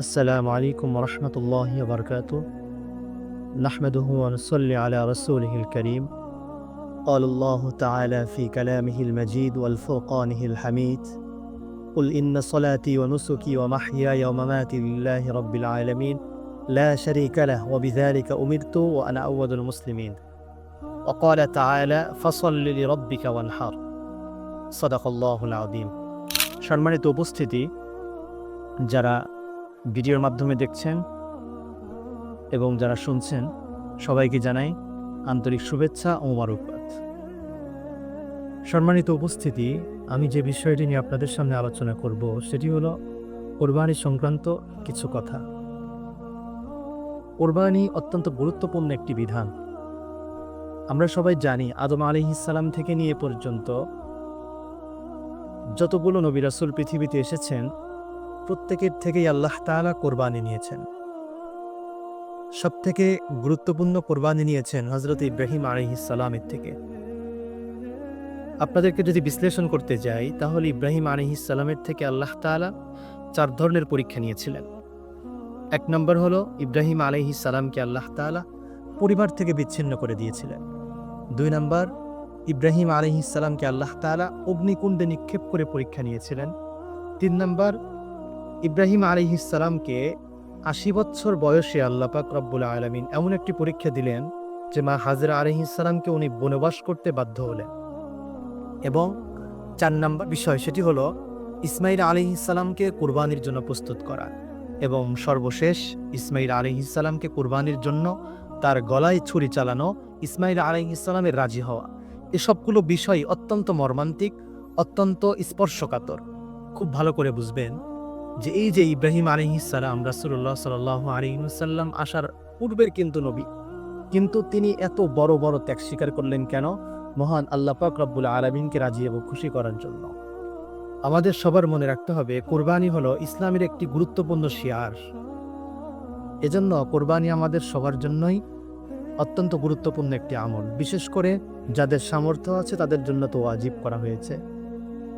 السلام عليكم ورحمة الله وبركاته نحمده ونصلي على رسوله الكريم قال الله تعالى في كلامه المجيد والفرقانه الحميد قل إن صلاتي ونسكي ومحياي ومماتي لله رب العالمين لا شريك له وبذلك أمرت وأنا أول المسلمين وقال تعالى فصل لربك وانحر صدق الله العظيم সম্মানিত উপস্থিতি যারা ভিডিওর মাধ্যমে দেখছেন এবং যারা শুনছেন, সবাইকে জানাই আন্তরিক শুভেচ্ছা ও মারুকবাদ সম্মানিত উপস্থিতি, আমি যে বিষয়টি নিয়ে আপনাদের সামনে আলোচনা করব, সেটি হলো কোরবানি সংক্রান্ত কিছু কথা। কোরবানি অত্যন্ত গুরুত্বপূর্ণ একটি বিধান। আমরা সবাই জানি, আদম আলী ইসালাম থেকে নিয়ে পর্যন্ত যতগুলো নবী রাসূল পৃথিবীতে এসেছেন প্রত্যেকের থেকেই আল্লাহ তাআলা কোরবানি নিয়েছেন। সব থেকে গুরুত্বপূর্ণ কোরবানি নিয়েছেন হজরত ইব্রাহিম আলহিসাল্লামের থেকে। আপনাদেরকে যদি বিশ্লেষণ করতে যাই, তাহলে ইব্রাহিম আলহিসাল্লামের থেকে আল্লাহ তাআলা চার ধরনের পরীক্ষা নিয়েছিলেন। এক নম্বর হলো, ইব্রাহিম আলহিসাল্লামকে আল্লাহ তাআলা পরিবার থেকে বিচ্ছিন্ন করে দিয়েছিলেন। দুই নম্বর, ইব্রাহিম আলহিসাল্লামকে আল্লাহ তাআলা অগ্নিকুণ্ডে নিক্ষেপ করে পরীক্ষা নিয়েছিলেন। তিন নম্বর ইব্রাহিম আলিহিসাল্লামকে আশি বছর বয়সে আল্লাপাক রব্বুল আলমিন এমন একটি পরীক্ষা দিলেন যে মা হাজরা আলিহিসাল্লামকে উনি বনবাস করতে বাধ্য হলেন। এবং চার নম্বর বিষয় সেটি হলো ইসমাইল আলিহিসাল্লামকে কুরবানির জন্য প্রস্তুত করা এবং সর্বশেষ ইসমাইল আলিহিসাল্লামকে কুরবানির জন্য তার গলায় ছুরি চালানো, ইসমাইল আলিহিসাল্লামের রাজি হওয়া। এসবগুলো বিষয় অত্যন্ত মর্মান্তিক, অত্যন্ত স্পর্শকাতর। খুব ভালো করে বুঝবেন যে এই যে ইব্রাহিম আলিহিসাল্লাম রাসুল্লাহ সাল আলিমসাল্লাম আসার পূর্বের কিন্তু নবী। কিন্তু তিনি এত বড় বড় ত্যাগ স্বীকার করলেন কেন? মহান আল্লাহ পাক রব্বুল আলমিনকে রাজি এবং খুশি করার জন্য। আমাদের সবার মনে রাখতে হবে, কোরবানি হলো ইসলামের একটি গুরুত্বপূর্ণ শিয়ার। এজন্য কোরবানি আমাদের সবার জন্যই অত্যন্ত গুরুত্বপূর্ণ একটি আমল। বিশেষ করে যাদের সামর্থ্য আছে তাদের জন্য তো ওয়াজিব করা হয়েছে।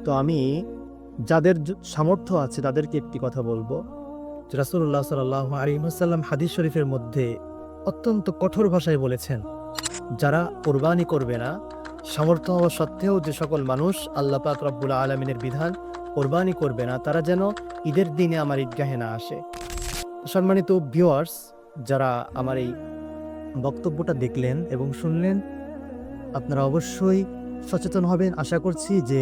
তো আমি যাদের সামর্থ্য আছে তাদেরকে একটি কথা বলব রাসুল্লাহ সাল আলিমাসাল্লাম হাদিস শরীফের মধ্যে অত্যন্ত কঠোর ভাষায় বলেছেন, যারা কোরবানি করবে না, সামর্থ্য হওয়া সত্ত্বেও যে সকল মানুষ আল্লাহ পাক রব্বুল আলমিনের বিধান কোরবানি করবে না, তারা যেন ঈদের দিনে আমার ঈদগাহে না আসে। সম্মানিত ভিউয়ার্স যারা আমার এই বক্তব্যটা দেখলেন এবং শুনলেন, আপনারা অবশ্যই সচেতন হবেন। আশা করছি যে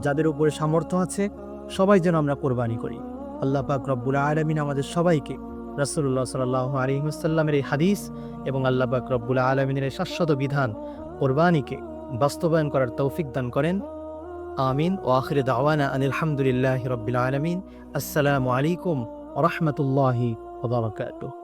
যাদের উপরে সামর্থ্য আছে, সবাই যেন আমরা কোরবানি করি। আল্লাহ পাক রব্বুল আলমিন আমাদের সবাইকে রাসুল্লাহ সাল আলিমসাল্লামের এই হাদিস এবং আল্লাহ পাক রব্বুল আলমিনের এই শাশ্বত বিধান কোরবানিকে বাস্তবায়ন করার তৌফিক দান করেন। আমিন। ও আখির দাওয়ানা আনিলহামদুলিল্লাহ রব্বিল আলমিন। আসসালামু আলাইকুম রহমতুল্লাহি ওবরাকাতুহ